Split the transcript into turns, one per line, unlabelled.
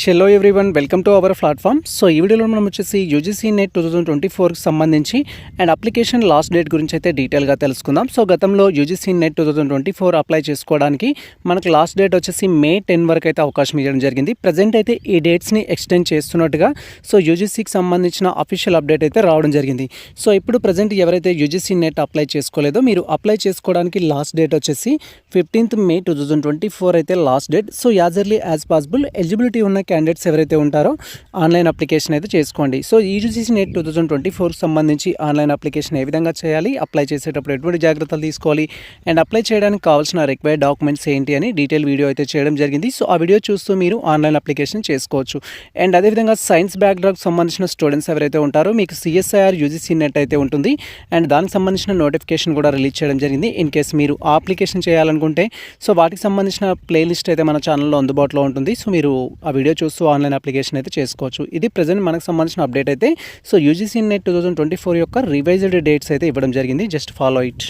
Hello everyone welcome to our platform so ఈ వీడియోలో మనం వచ్చేసి UGC NET two thousand twenty ఫోర్కి సంబంధించి అండ్ అప్లికేషన్ లాస్ట్ డేట్ గురించి అయితే డీటెయిల్గా తెలుసుకుందాం. సో గతంలో UGC NET two thousand twenty four apply చేసుకోవడానికి మనకు లాస్ట్ డేట్ వచ్చేసి మే టెన్ వరకు అయితే అవకాశం ఇవ్వడం జరిగింది. ప్రజెంట్ అయితే ఈ డేట్స్ని ఎక్స్టెండ్ చేస్తున్నట్టుగా సో యూజీసీకి సంబంధించిన అఫీషియల్ అప్డేట్ అయితే రావడం జరిగింది. సో ఇప్పుడు ప్రజెంట్ ఎవరైతే యూజీసీ నెట్ అప్లై చేసుకోలేదో మీరు అప్లై చేసుకోవడానికి లాస్ట్ డేట్ వచ్చేసి fifteenth May two thousand twenty four అయితే last date so as early as possible eligibility ఉన్న క్యాండిడేట్స్ ఎవరైతే ఉంటారో ఆన్లైన్ అప్లికేషన్ అయితే చేసుకోండి. సో ఈ UGC NET two thousand twenty ఫోర్కి సంబంధించి ఆన్లైన్ అప్లికేషన్ ఏ విధంగా చేయాలి అప్లై చేసేటప్పుడు ఎటువంటి జాగ్రత్తలు తీసుకోవాలి అండ్ అప్లై చేయడానికి కావాల్సిన రిక్వైర్డ్ డాక్యుమెంట్స్ ఏంటి అని డీటెయిల్ వీడియో అయితే చేయడం జరిగింది. సో ఆ వీడియో చూస్తూ మీరు ఆన్లైన్ అప్లికేషన్ చేసుకోవచ్చు. అండ్ అదేవిధంగా సైన్స్ బ్యాక్గ్రౌండ్కి సంబంధించిన స్టూడెంట్స్ ఎవరైతే ఉంటారో మీకు సిఎస్ఐఆర్ యూజీసీ నెట్ అయితే ఉంటుంది. అండ్ దానికి సంబంధించిన నోటిఫికేషన్ కూడా రిలీజ్ చేయడం జరిగింది. ఇన్ కేస్ మీరు ఆ అప్లికేషన్ చేయాలనుకుంటే సో వాటికి సంబంధించిన ప్లేలిస్ట్ అయితే మన ఛానల్లో అందుబాటులో ఉంటుంది. సో మీరు ఆ వీడియో చూస్తూ ఆన్లైన్ అప్లికేషన్ అయితే చేసుకోవచ్చు. ఇది ప్రజెంట్ మనకు సంబంధించిన అప్డేట్ అయితే. So UGC NET two thousand twenty four యొక్క రివైజ్డ్ డేట్స్ అయితే ఇవ్వడం జరిగింది. Just follow it.